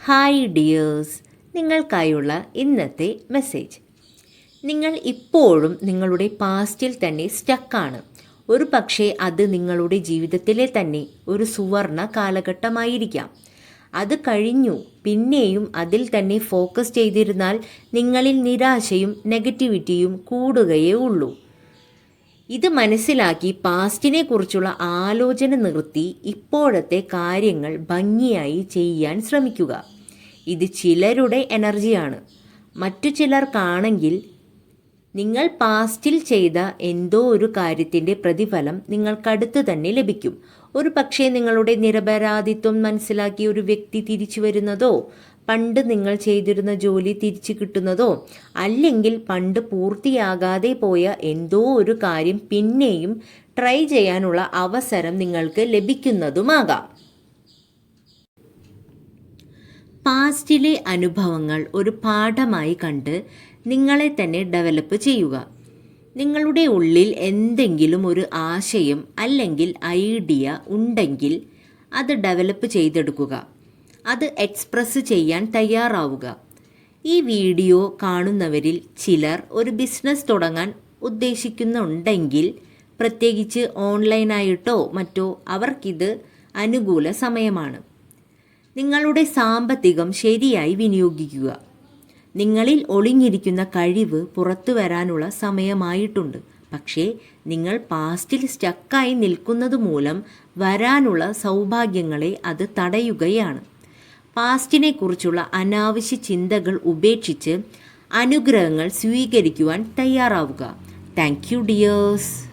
Hi dears നിങ്ങൾക്കായുള്ള ഇന്നത്തെ message നിങ്ങൾ ഇപ്പോഴും നിങ്ങളുടെ പാസ്റ്റിൽ തന്നെ സ്റ്റക്കാണ് ഒരു പക്ഷേ അത് നിങ്ങളുടെ ജീവിതത്തിലെ തന്നെ ഒരു സുവർണ കാലഘട്ടമായിരിക്കാം. അത് കഴിഞ്ഞു. പിന്നെയും അതിൽ തന്നെ ഫോക്കസ് ചെയ്തിരുന്നാൽ നിങ്ങളിൽ നിരാശയും നെഗറ്റിവിറ്റിയും കൂടുകയേ ഉള്ളൂ. ഇത് മനസ്സിലാക്കി പാസ്റ്റിനെ കുറിച്ചുള്ള ആലോചന നിർത്തി ഇപ്പോഴത്തെ കാര്യങ്ങൾ ഭംഗിയായി ചെയ്യാൻ ശ്രമിക്കുക. ഇത് ചിലരുടെ എനർജിയാണ്. മറ്റു ചിലർക്കാണെങ്കിൽ നിങ്ങൾ പാസ്റ്റിൽ ചെയ്ത എന്തോ ഒരു കാര്യത്തിന്റെ പ്രതിഫലം നിങ്ങൾക്കടുത്ത് തന്നെ ലഭിക്കും. ഒരു പക്ഷേ നിങ്ങളുടെ നിരപരാധിത്വം മനസ്സിലാക്കി ഒരു വ്യക്തി തിരിച്ചു വരുന്നതോ പണ്ട് നിങ്ങൾ ചെയ്തിരുന്ന ജോലി തിരിച്ചു കിട്ടുന്നതോ അല്ലെങ്കിൽ പണ്ട് പൂർത്തിയാകാതെ പോയ എന്തോ ഒരു കാര്യം പിന്നെയും ട്രൈ ചെയ്യാനുള്ള അവസരം നിങ്ങൾക്ക് ലഭിക്കുന്നതുമാകാം. പാസ്റ്റിലെ അനുഭവങ്ങൾ ഒരു പാഠമായി കണ്ട് നിങ്ങളെ തന്നെ ഡെവലപ്പ് ചെയ്യുക. നിങ്ങളുടെ ഉള്ളിൽ എന്തെങ്കിലും ഒരു ആശയം അല്ലെങ്കിൽ ഐഡിയ ഉണ്ടെങ്കിൽ അത് ഡെവലപ്പ് ചെയ്തെടുക്കുക. അത് എക്സ്പ്രസ് ചെയ്യാൻ തയ്യാറാവുക. ഈ വീഡിയോ കാണുന്നവരിൽ ചിലർ ഒരു ബിസിനസ് തുടങ്ങാൻ ഉദ്ദേശിക്കുന്നുണ്ടെങ്കിൽ പ്രത്യേകിച്ച് ഓൺലൈനായിട്ടോ മറ്റോ അവർക്കിത് അനുകൂല സമയമാണ്. നിങ്ങളുടെ സാമ്പത്തികം ശരിയായി വിനിയോഗിക്കുക. നിങ്ങളിൽ ഒളിഞ്ഞിരിക്കുന്ന കഴിവ് പുറത്തു വരാനുള്ള സമയമായിട്ടുണ്ട്. പക്ഷേ നിങ്ങൾ പാസ്റ്റിൽ സ്റ്റക്കായി നിൽക്കുന്നത് മൂലം വരാനുള്ള സൗഭാഗ്യങ്ങളെ അത് തടയുകയാണ്. പാസ്റ്റിനെ കുറിച്ചുള്ള അനാവശ്യ ചിന്തകൾ ഉപേക്ഷിച്ച് അനുഗ്രഹങ്ങൾ സ്വീകരിക്കുവാൻ തയ്യാറാവുക. Thank you dears